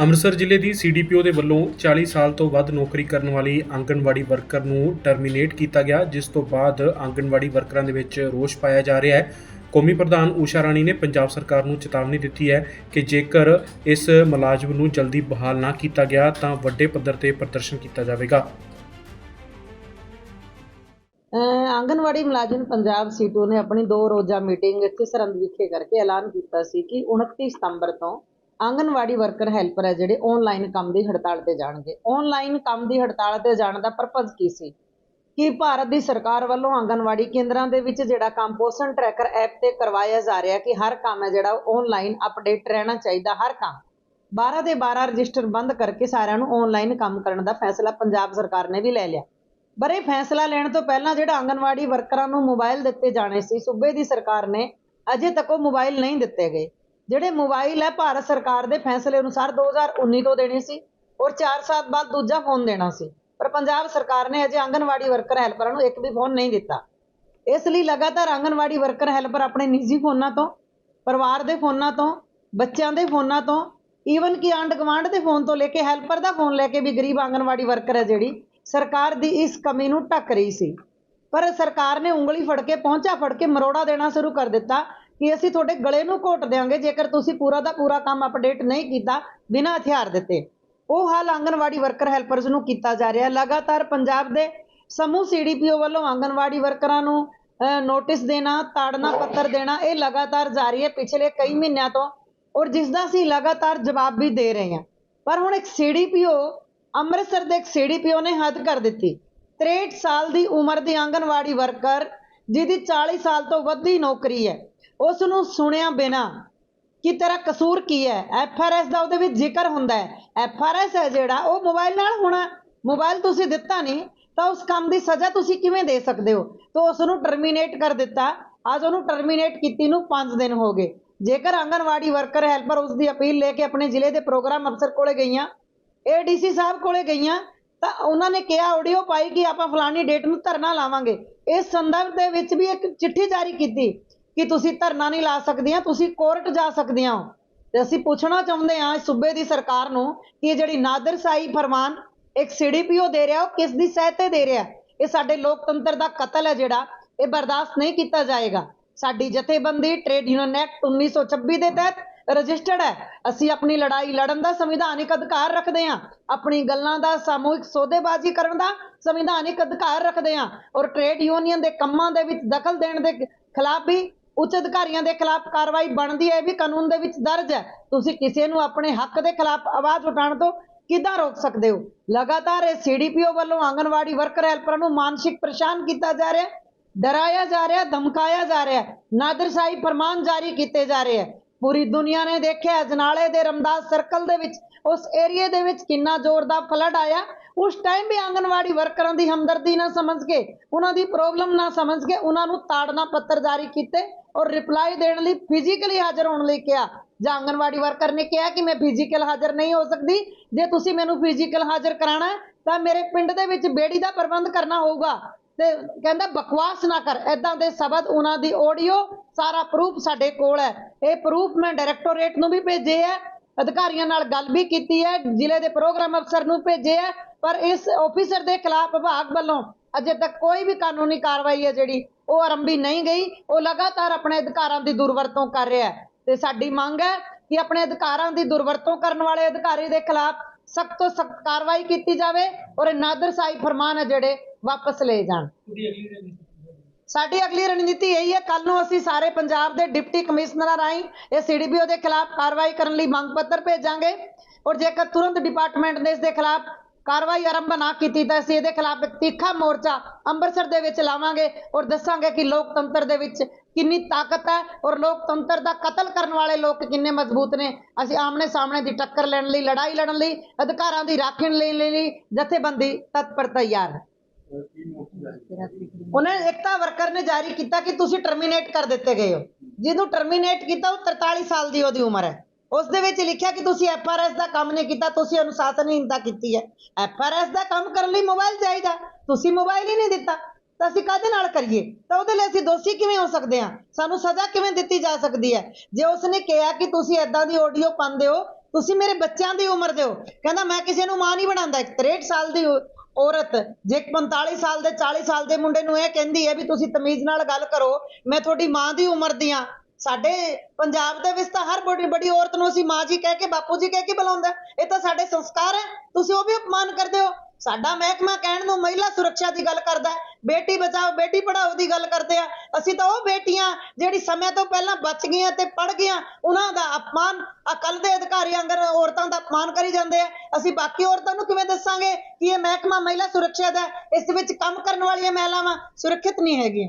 ਅੰਮ੍ਰਿਤਸਰ ਜ਼ਿਲ੍ਹੇ ਦੀ ਸੀਡੀਪੀਓ ਦੇ ਵੱਲੋਂ 40 ਸਾਲ ਤੋਂ ਵੱਧ ਨੌਕਰੀ ਕਰਨ ਵਾਲੀ ਆਂਗਣਵਾੜੀ ਵਰਕਰ ਨੂੰ ਟਰਮੀਨੇਟ ਕੀਤਾ ਗਿਆ, ਜਿਸ ਤੋਂ ਬਾਅਦ ਆਂਗਣਵਾੜੀ ਵਰਕਰਾਂ ਦੇ ਵਿੱਚ ਰੋਸ ਪਾਇਆ ਜਾ ਰਿਹਾ ਹੈ। ਕੌਮੀ ਪ੍ਰਧਾਨ ਊਸ਼ਾ ਰਾਣੀ ਨੇ ਪੰਜਾਬ ਸਰਕਾਰ ਨੂੰ ਚੇਤਾਵਨੀ ਦਿੱਤੀ ਹੈ ਕਿ ਜੇਕਰ ਇਸ ਮੁਲਾਜ਼ਮ ਨੂੰ ਜਲਦੀ ਬਹਾਲ ਨਾ ਕੀਤਾ ਗਿਆ, ਤਾਂ ਵੱਡੇ ਪੱਧਰ ਤੇ ਪ੍ਰਦਰਸ਼ਨ ਕੀਤਾ ਜਾਵੇਗਾ। ਅਹ ਆਂਗਨਵਾੜੀ ਮੁਲਾਜ਼ਮ ਪੰਜਾਬ ਸੀਟੂ ਨੇ ਆਪਣੀ ਦੋ ਰੋਜ਼ਾ ਮੀਟਿੰਗ ਇੱਥੇ ਸਰਹੰਦ ਵਿਖੇ ਕਰਕੇ ਐਲਾਨ ਕੀਤਾ ਸੀ ਕਿ 29 ਸਤੰਬਰ ਤੋਂ ਆਂਗਨਵਾੜੀ ਵਰਕਰ ਹੈਲਪਰ ਹੈ ਜਿਹੜੇ ਆਨਲਾਈਨ ਕੰਮ ਦੀ ਹੜਤਾਲ ਤੇ ਜਾਣਗੇ। ਆਨਲਾਈਨ ਕੰਮ ਦੀ ਹੜਤਾਲ ਤੇ ਜਾਣ ਦਾ ਪਰਪਸ ਕੀ ਸੀ? ਕਿ ਭਾਰਤ ਦੀ ਸਰਕਾਰ ਵੱਲੋਂ ਆਂਗਨਵਾੜੀ ਕੇਂਦਰਾਂ ਦੇ ਵਿੱਚ ਜਿਹੜਾ ਕੰਮ ਪੋਸ਼ਣ ਟਰੈਕਰ ਐਪ ਤੇ ਕਰਵਾਇਆ ਜਾ ਰਿਹਾ ਕਿ ਹਰ ਕੰਮ ਹੈ ਜਿਹੜਾ ਆਨਲਾਈਨ ਅਪਡੇਟ ਰਹਿਣਾ ਚਾਹੀਦਾ ਹਰ ਕੰਮ। 12 ਦੇ 12 ਰਜਿਸਟਰ ਬੰਦ ਕਰਕੇ ਸਾਰਿਆਂ ਨੂੰ ਆਨਲਾਈਨ ਕੰਮ ਕਰਨ ਦਾ ਫੈਸਲਾ ਪੰਜਾਬ ਸਰਕਾਰ ਨੇ ਵੀ ਲੈ ਲਿਆ। ਪਰ ਇਹ ਫੈਸਲਾ ਲੈਣ ਤੋਂ ਪਹਿਲਾਂ ਜਿਹੜਾ ਆਂਗਨਵਾੜੀ ਵਰਕਰਾਂ ਨੂੰ ਮੋਬਾਈਲ ਦਿੱਤੇ ਜਾਣੇ ਸੀ, ਸੂਬੇ ਦੀ ਸਰਕਾਰ ਨੇ ਅਜੇ ਤੱਕ ਉਹ ਮੋਬਾਈਲ ਨਹੀਂ ਦਿੱਤੇ ਗਏ। ਜਿਹੜੇ ਮੋਬਾਈਲ ਹੈ, ਭਾਰਤ ਸਰਕਾਰ ਦੇ ਫੈਸਲੇ ਅਨੁਸਾਰ 2019 ਤੋਂ ਦੇਣੇ ਸੀ ਔਰ 4 ਸਾਲ ਬਾਅਦ ਦੂਜਾ ਫੋਨ ਦੇਣਾ ਸੀ। ਪਰ ਪੰਜਾਬ ਸਰਕਾਰ ਨੇ ਅਜੇ ਆਂਗਨਵਾੜੀ ਵਰਕਰ ਹੈਲਪਰਾਂ ਨੂੰ ਇੱਕ ਵੀ ਫੋਨ ਨਹੀਂ ਦਿੱਤਾ। ਇਸ ਲਈ ਲਗਾਤਾਰ ਆਂਗਨਵਾੜੀ ਵਰਕਰ ਹੈਲਪਰ ਆਪਣੇ ਨਿੱਜੀ ਫੋਨਾਂ ਤੋਂ, ਪਰਿਵਾਰ ਦੇ ਫੋਨਾਂ ਤੋਂ, ਬੱਚਿਆਂ ਦੇ ਫੋਨਾਂ ਤੋਂ ਈਵਨ ਕਿ ਆਂਢ ਗੁਆਂਢ ਦੇ ਫੋਨ ਤੋਂ ਲੈ ਕੇ ਹੈਲਪਰ ਦਾ ਫੋਨ ਲੈ ਕੇ ਵੀ ਗਰੀਬ ਆਂਗਨਵਾੜੀ ਵਰਕਰ ਹੈ ਜਿਹੜੀ, ਸਰਕਾਰ ਦੀ ਇਸ ਕਮੀ ਨੂੰ ਢੱਕ ਰਹੀ ਸੀ। ਪਰ ਸਰਕਾਰ ਨੇ ਉਂਗਲੀ ਫੜ ਕੇ, ਪਹੁੰਚਾ ਫੜ ਕੇ ਮਰੋੜਾ ਦੇਣਾ ਸ਼ੁਰੂ ਕਰ ਦਿੱਤਾ। ਕਿ ਅਸੀਂ ਤੁਹਾਡੇ ਗਲੇ ਨੂੰ ਘੋਟ ਦਿਆਂਗੇ, ਜੇਕਰ ਤੁਸੀਂ ਪੂਰਾ ਦਾ ਪੂਰਾ ਕੰਮ ਅਪਡੇਟ ਨਹੀਂ ਕੀਤਾ, ਬਿਨਾਂ ਹਥਿਆਰ ਦਿੱਤੇ। ਉਹ ਹਾਲ ਆਂਗਨਵਾੜੀ ਵਰਕਰ ਹੈਲਪਰਸ ਨੂੰ ਕੀਤਾ ਜਾ ਰਿਹਾ। ਲਗਾਤਾਰ ਪੰਜਾਬ ਦੇ ਸਮੂਹ ਸੀਡੀਪੀਓ ਵੱਲੋਂ ਆਂਗਨਵਾੜੀ ਵਰਕਰਾਂ ਨੂੰ ਨੋਟਿਸ ਦੇਣਾ, ਤਾੜਨਾ, ਪੱਤਰ ਦੇਣਾ, ਇਹ ਲਗਾਤਾਰ ਜਾਰੀ ਹੈ। ਪਿਛਲੇ ਕਈ ਮਹੀਨਿਆਂ ਤੋਂ ਔਰ ਜਿਸ ਦਾ ਅਸੀਂ ਲਗਾਤਾਰ ਜਵਾਬ ਵੀ ਦੇ ਰਹੇ ਹਾਂ। ਪਰ ਹੁਣ ਇੱਕ ਸੀਡੀਪੀਓ ਅੰਮ੍ਰਿਤਸਰ ਦੇ ਇੱਕ ਸੀਡੀਪੀਓ ਨੇ ਹੱਦ ਕਰ ਦਿੱਤੀ। 63 ਸਾਲ ਦੀ ਉਮਰ ਦੀ ਆਂਗਨਵਾੜੀ ਵਰਕਰ, ਜਿਹਦੀ 40 ਸਾਲ ਤੋਂ ਵੱਧ ਦੀ ਨੌਕਰੀ ਹੈ ਉਸ ਨੂੰ ਸੁਣਿਆ ਬਿਨਾ ਕਿ ਤੇਰਾ ਕਸੂਰ ਕੀ ਹੈ? ਐਫ ਆਰ ਐਸ ਦਾ ਉਹਦੇ ਵਿੱਚ ਜ਼ਿਕਰ ਹੁੰਦਾ ਹੈ। ਐਫਆਰਐਸ ਹੈ ਜਿਹੜਾ, ਉਹ ਮੋਬਾਈਲ ਨਾਲ ਹੋਣਾ। ਮੋਬਾਈਲ ਤੁਸੀਂ ਦਿੱਤਾ ਨਹੀਂ, ਤਾਂ ਉਸ ਕੰਮ ਦੀ ਸਜ਼ਾ ਤੁਸੀਂ ਕਿਵੇਂ ਦੇ ਸਕਦੇ ਹੋ? ਤਾਂ ਉਸ ਨੂੰ ਟਰਮੀਨੇਟ ਕਰ ਦਿੱਤਾ। ਅੱਜ ਉਹਨੂੰ ਟਰਮੀਨੇਟ ਕੀਤੀ ਨੂੰ 5 ਦਿਨ ਹੋ ਗਏ। ਜੇਕਰ ਆਂਗਨਵਾੜੀ ਵਰਕਰ ਹੈਲਪਰ ਉਸ ਦੀ ਅਪੀਲ ਲੈ ਕੇ ਆਪਣੇ ਜ਼ਿਲ੍ਹੇ ਦੇ ਪ੍ਰੋਗਰਾਮ ਅਫਸਰ ਕੋਲੇ ਗਈਆਂ ਏਡੀਸੀ ਸਾਹਿਬ ਕੋਲੇ ਗਈਆਂ, ਤਾਂ ਉਹਨਾਂ ਨੇ ਕਿਹਾ ਆਡੀਓ ਪਾਈ ਕਿ ਆਪਾਂ ਫਲਾਨੀ ਡੇਟ ਨੂੰ ਧਰਨਾ ਲਾਵਾਂਗੇ। ਇਸ ਸੰਦਰਭ ਦੇ ਵਿੱਚ ਵੀ ਇੱਕ ਚਿੱਠੀ ਜਾਰੀ ਕੀਤੀ। ਕਿ ਤੁਸੀਂ ਧਰਨਾ ਨਹੀਂ ਲਾ ਸਕਦੀਆਂ, ਤੁਸੀਂ ਕੋਰਟ ਜਾ ਸਕਦੀਆਂ ਹੋ। ਤੇ ਅਸੀਂ ਪੁੱਛਣਾ ਚਾਹੁੰਦੇ ਹਾਂ ਸੂਬੇ ਦੀ ਸਰਕਾਰ ਨੂੰ ਕਿ ਇਹ ਜਿਹੜੀ ਨਾਦਰਸ਼ਾਹੀ ਫਰਮਾਨ ਇੱਕ ਸੀਡੀਪੀਓ ਦੇ ਰਿਹਾ, ਉਹ ਕਿਸ ਦੀ ਸਹਿਤ ਤੇ ਦੇ ਰਿਹਾ? ਇਹ ਸਾਡੇ ਲੋਕਤੰਤਰ ਦਾ ਕਤਲ ਹੈ ਜਿਹੜਾ, ਇਹ ਬਰਦਾਸ਼ਤ ਨਹੀਂ ਕੀਤਾ ਜਾਏਗਾ। ਸਾਡੀ ਜਥੇਬੰਦੀ ਟ੍ਰੇਡ ਯੂਨੀਅਨ ਐਕਟ 1926 ਦੇ ਤਹਿਤ ਰਜਿਸਟਰਡ ਹੈ। ਅਸੀਂ ਆਪਣੀ ਲੜਾਈ ਲੜਨ ਦਾ ਸੰਵਿਧਾਨਿਕ ਅਧਿਕਾਰ ਰੱਖਦੇ ਹਾਂ। ਆਪਣੀ ਗੱਲਾਂ ਦਾ ਸਮੂਹਿਕ ਸੌਦੇਬਾਜ਼ੀ ਕਰਨ ਦਾ ਸੰਵਿਧਾਨਿਕ ਅਧਿਕਾਰ ਰੱਖਦੇ ਹਾਂ। ਔਰ ਟ੍ਰੇਡ ਯੂਨੀਅਨ ਦੇ ਕੰਮਾਂ ਦੇ ਵਿੱਚ ਦਖਲ ਦੇਣ ਦੇ ਖਿਲਾਫ ਵੀ ਉੱਚ ਅਧਿਕਾਰੀਆਂ ਦੇ ਖਿਲਾਫ ਕਾਰਵਾਈ ਬਣਦੀ ਹੈ, ਇਹ ਵੀ ਕਾਨੂੰਨ ਦੇ ਵਿੱਚ ਦਰਜ ਹੈ। ਤੁਸੀਂ ਕਿਸੇ ਨੂੰ ਆਪਣੇ ਹੱਕ ਦੇ ਖਿਲਾਫ ਆਵਾਜ਼ ਉਠਾਉਣ ਤੋਂ ਕਿੱਦਾਂ ਰੋਕ ਸਕਦੇ ਹੋ? ਲਗਾਤਾਰ ਇਹ ਸੀਡੀਪੀਓ ਵੱਲੋਂ ਆਂਗਨਵਾੜੀ ਵਰਕਰ ਹੈਲਪਰਾਂ ਨੂੰ ਮਾਨਸਿਕ ਪਰੇਸ਼ਾਨ ਕੀਤਾ ਜਾ ਰਿਹਾ ਡਰਾਇਆ ਜਾ ਰਿਹਾ, ਧਮਕਾਇਆ ਜਾ ਰਿਹਾ ਨਾਦਰਸ਼ਾਹੀ ਫਰਮਾਨ ਜਾਰੀ ਕੀਤੇ ਜਾ ਰਹੇ ਹੈ। ਪੂਰੀ ਦੁਨੀਆ ਨੇ ਦੇਖਿਆ ਅਜਨਾਲੇ ਦੇ ਰਮਦਾਸ ਸਰਕਲ ਦੇ ਵਿੱਚ, ਉਸ ਏਰੀਏ ਦੇ ਵਿੱਚ ਕਿੰਨਾ ਜ਼ੋਰ ਦਾ ਫਲੱਡ ਆਇਆ। ਉਸ ਟਾਈਮ ਵੀ ਆਂਗਨਵਾੜੀ ਵਰਕਰਾਂ ਦੀ ਹਮਦਰਦੀ ਨਾ ਸਮਝ ਕੇ, ਉਹਨਾਂ ਦੀ ਪ੍ਰੋਬਲਮ ਨਾ ਸਮਝ ਕੇ ਉਹਨਾਂ ਨੂੰ ਤਾੜਨਾ ਪੱਤਰ ਜਾਰੀ ਕੀਤੇ ਔਰ ਰਿਪਲਾਈ ਦੇਣ ਲਈ ਫਿਜ਼ੀਕਲੀ ਹਾਜ਼ਰ ਹੋਣ ਲਈ ਕਿਹਾ। ਜਾਂ ਆਂਗਨਵਾੜੀ ਵਰਕਰ ਨੇ ਕਿਹਾ ਕਿ ਮੈਂ ਫਿਜ਼ੀਕਲ ਹਾਜ਼ਰ ਨਹੀਂ ਹੋ ਸਕਦੀ। ਜੇ ਤੁਸੀਂ ਮੈਨੂੰ ਫਿਜ਼ੀਕਲ ਹਾਜ਼ਰ ਕਰਾਣਾ ਤਾਂ ਮੇਰੇ ਪਿੰਡ ਦੇ ਵਿੱਚ ਬੇੜੀ ਦਾ ਪ੍ਰਬੰਧ ਕਰਨਾ ਹੋਊਗਾ। ਤੇ ਕਹਿੰਦਾ ਬਕਵਾਸ ਨਾ ਕਰ ਐਦਾਂ ਦੇ ਸ਼ਬਦ ਉਹਨਾਂ ਦੀ ਆਡੀਓ ਸਾਰਾ ਪ੍ਰੂਫ ਸਾਡੇ ਕੋਲ ਹੈ। ਇਹ ਪ੍ਰੂਫ ਮੈਂ ਡਾਇਰੈਕਟੋਰੇਟ ਨੂੰ ਵੀ ਭੇਜੇ ਹੈ, ਅਧਿਕਾਰੀਆਂ ਨਾਲ ਗੱਲ ਵੀ ਕੀਤੀ ਹੈ, ਜ਼ਿਲ੍ਹੇ ਦੇ ਪ੍ਰੋਗਰਾਮ ਅਫਸਰ ਨੂੰ ਭੇਜੇ ਹੈ, ਪਰ ਇਸ ਆਫੀਸਰ ਦੇ ਖਿਲਾਫ ਵਿਭਾਗ ਵੱਲੋਂ ਅਜੇ ਤੱਕ ਕੋਈ ਵੀ ਕਾਨੂੰਨੀ ਕਾਰਵਾਈ ਹੈ ਜਿਹੜੀ ਉਹ ਆਰੰਭੀ ਨਹੀਂ ਗਈ, ਉਹ ਲਗਾਤਾਰ ਆਪਣੇ ਅਧਿਕਾਰਾਂ ਦੀ ਦੁਰਵਰਤੋਂ ਕਰ ਰਿਹਾ ਹੈ। ਤੇ ਸਾਡੀ ਮੰਗ ਹੈ ਕਿ ਆਪਣੇ ਅਧਿਕਾਰਾਂ ਦੀ ਦੁਰਵਰਤੋਂ ਕਰਨ ਵਾਲੇ ਅਧਿਕਾਰੀ ਦੇ ਖਿਲਾਫ ਸਖਤ ਤੋਂ ਸਖਤ ਕਾਰਵਾਈ ਕੀਤੀ ਜਾਵੇ ਔਰ ਇਹ ਨਾਦਰਸ਼ਾਹੀ ਫਰਮਾਨ ਹੈ ਜਿਹੜੇ ਵਾਪਸ ਲਏ ਜਾਣ। ਸਾਡੀ ਅਗਲੀ ਰਣਨੀਤੀ ਇਹੀ ਹੈ ਕੱਲ ਨੂੰ ਅਸੀਂ ਸਾਰੇ ਪੰਜਾਬ ਦੇ ਡਿਪਟੀ ਕਮਿਸ਼ਨਰਾਂ ਰਾਹੀਂ ਇਹ ਸੀਡੀਪੀਓ ਦੇ ਖਿਲਾਫ ਕਾਰਵਾਈ ਕਰਨ ਲਈ ਮੰਗ ਪੱਤਰ ਭੇਜਾਂਗੇ ਔਰ ਜੇਕਰ ਤੁਰੰਤ ਡਿਪਾਰਟਮੈਂਟ ਨੇ ਇਸ ਦੇ ਖਿਲਾਫ ਕਾਰਵਾਈ ਆਰੰਭ ਨਾ ਕੀਤੀ ਤਾਂ ਅਸੀਂ ਇਹਦੇ ਖਿਲਾਫ ਇੱਕ ਤਿੱਖਾ ਮੋਰਚਾ ਅੰਮ੍ਰਿਤਸਰ ਦੇ ਵਿੱਚ ਲਾਵਾਂਗੇ ਔਰ ਦੱਸਾਂਗੇ ਕਿ ਲੋਕਤੰਤਰ ਦੇ ਵਿੱਚ ਕਿੰਨੀ ਤਾਕਤ ਹੈ ਔਰ ਲੋਕਤੰਤਰ ਦਾ ਕਤਲ ਕਰਨ ਵਾਲੇ ਲੋਕ ਕਿੰਨੇ ਮਜ਼ਬੂਤ ਨੇ। ਅਸੀਂ ਆਮਣੇ ਸਾਹਮਣੇ ਦੀ ਟੱਕਰ ਲੈਣ ਲਈ, ਲੜਾਈ ਲੜਨ ਲਈ, ਅਧਿਕਾਰਾਂ ਦੀ ਰਾਖਣ ਲਈ ਜਥੇਬੰਦੀ ਤਤਪਰ ਤਿਆਰ। ਹੈ ਉਹਨੇ ਏਕਤਾ ਵਰਕਰ ਨੇ ਜਾਰੀ ਕੀਤਾ ਕਿ ਤੁਸੀਂ ਟਰਮੀਨੇਟ ਕਰ ਦਿੱਤੇ ਗਏ ਹੋ। ਜਿਹਨੂੰ ਟਰਮੀਨੇਟ ਕੀਤਾ ਉਹ 43 ਸਾਲ ਦੀ ਉਹਦੀ ਉਮਰ ਹੈ। ਉਸ ਦੇ ਵਿੱਚ ਲਿਖਿਆ ਕਿ ਤੁਸੀਂ ਐਫਆਰਐਸ ਦਾ ਕੰਮ ਨਹੀਂ ਕੀਤਾ, ਤੁਸੀਂ ਅਨੁਸ਼ਾਸਨਹੀਨਤਾ ਕੀਤੀ ਹੈ। ਐਫਆਰਐਸ ਦਾ ਕੰਮ ਕਰਨ ਲਈ ਮੋਬਾਈਲ ਚਾਹੀਦਾ। ਤੁਸੀਂ ਮੋਬਾਈਲ ਹੀ ਨਹੀਂ ਦਿੱਤਾ। ਤਾਂ ਅਸੀਂ ਕਾਹਦੇ ਨਾਲ ਕਰੀਏ? ਤਾਂ ਉਹਦੇ ਲਈ ਅਸੀਂ ਦੋਸ਼ੀ ਕਿਵੇਂ ਹੋ ਸਕਦੇ ਹਾਂ? ਸਾਨੂੰ ਸਜ਼ਾ ਕਿਵੇਂ ਦਿੱਤੀ ਜਾ ਸਕਦੀ ਹੈ? ਜੇ ਉਸਨੇ ਕਿਹਾ ਕਿ ਤੁਸੀਂ ਐਦਾਂ ਦੀ ਆਡੀਓ ਪਾਉਂਦੇ ਹੋ, ਤੁਸੀਂ ਮੇਰੇ ਬੱਚਿਆਂ ਦੀ ਉਮਰ ਦੇ ਹੋ ਕਹਿੰਦਾ, ਮੈਂ ਕਿਸੇ ਨੂੰ ਮਾਂ ਨਹੀਂ ਬਣਾਉਂਦਾ। ਇੱਕ 63 ਸਾਲ ਦੀ ਔਰਤ, ਜੇ ਇੱਕ 45 ਸਾਲ ਦੇ 40 ਸਾਲ ਦੇ ਮੁੰਡੇ ਨੂੰ ਇਹ ਕਹਿੰਦੀ ਹੈ ਵੀ ਤੁਸੀਂ ਤਮੀਜ਼ ਨਾਲ ਗੱਲ ਕਰੋ, ਮੈਂ ਤੁਹਾਡੀ ਮਾਂ ਦੀ ਉਮਰ ਦੀ ਹਾਂ। ਸਾਡੇ ਪੰਜਾਬ ਦੇ ਵਿੱਚ ਤਾਂ ਹਰ ਬੜੀ ਬੜੀ ਔਰਤ ਨੂੰ ਅਸੀਂ ਮਾਂ ਜੀ ਕਹਿ ਕੇ, ਬਾਪੂ ਜੀ ਕਹਿ ਕੇ ਬੁਲਾਉਂਦਾ ਇਹ ਤਾਂ ਸਾਡੇ ਸੰਸਕਾਰ ਹੈ। ਤੁਸੀਂ ਉਹ ਵੀ ਅਪਮਾਨ ਕਰਦੇ ਹੋ। ਸਾਡਾ ਮਹਿਕਮਾ ਕਹਿਣ ਨੂੰ ਮਹਿਲਾ ਸੁਰੱਖਿਆ ਦੀ ਗੱਲ ਕਰਦਾ ਬੇਟੀ ਬਚਾਓ, ਬੇਟੀ ਪੜਾਓ ਦੀ ਗੱਲ ਕਰਦੇ ਆ। ਅਸੀਂ ਤਾਂ ਉਹ ਬੇਟੀਆਂ ਜਿਹੜੀ ਸਮੇਂ ਤੋਂ ਪਹਿਲਾਂ ਬਚ ਗਈਆਂ ਤੇ ਪੜ ਗਈਆਂ, ਉਹਨਾਂ ਦਾ ਅਪਮਾਨ ਅਕਲ ਦੇ ਅਧਿਕਾਰੀ ਅੰਗਰ ਔਰਤਾਂ ਦਾ ਅਪਮਾਨ ਕਰੀ ਜਾਂਦੇ ਆ। ਅਸੀਂ ਬਾਕੀ ਔਰਤਾਂ ਨੂੰ ਕਿਵੇਂ ਦੱਸਾਂਗੇ ਕਿ ਇਹ ਮਹਿਕਮਾ ਮਹਿਲਾ ਸੁਰੱਖਿਆ ਦਾ ਹੈ? ਇਸ ਵਿੱਚ ਕੰਮ ਕਰਨ ਵਾਲੀਆਂ ਮਹਿਲਾਵਾਂ ਸੁਰੱਖਿਅਤ ਨਹੀਂ ਹੈਗੀਆਂ।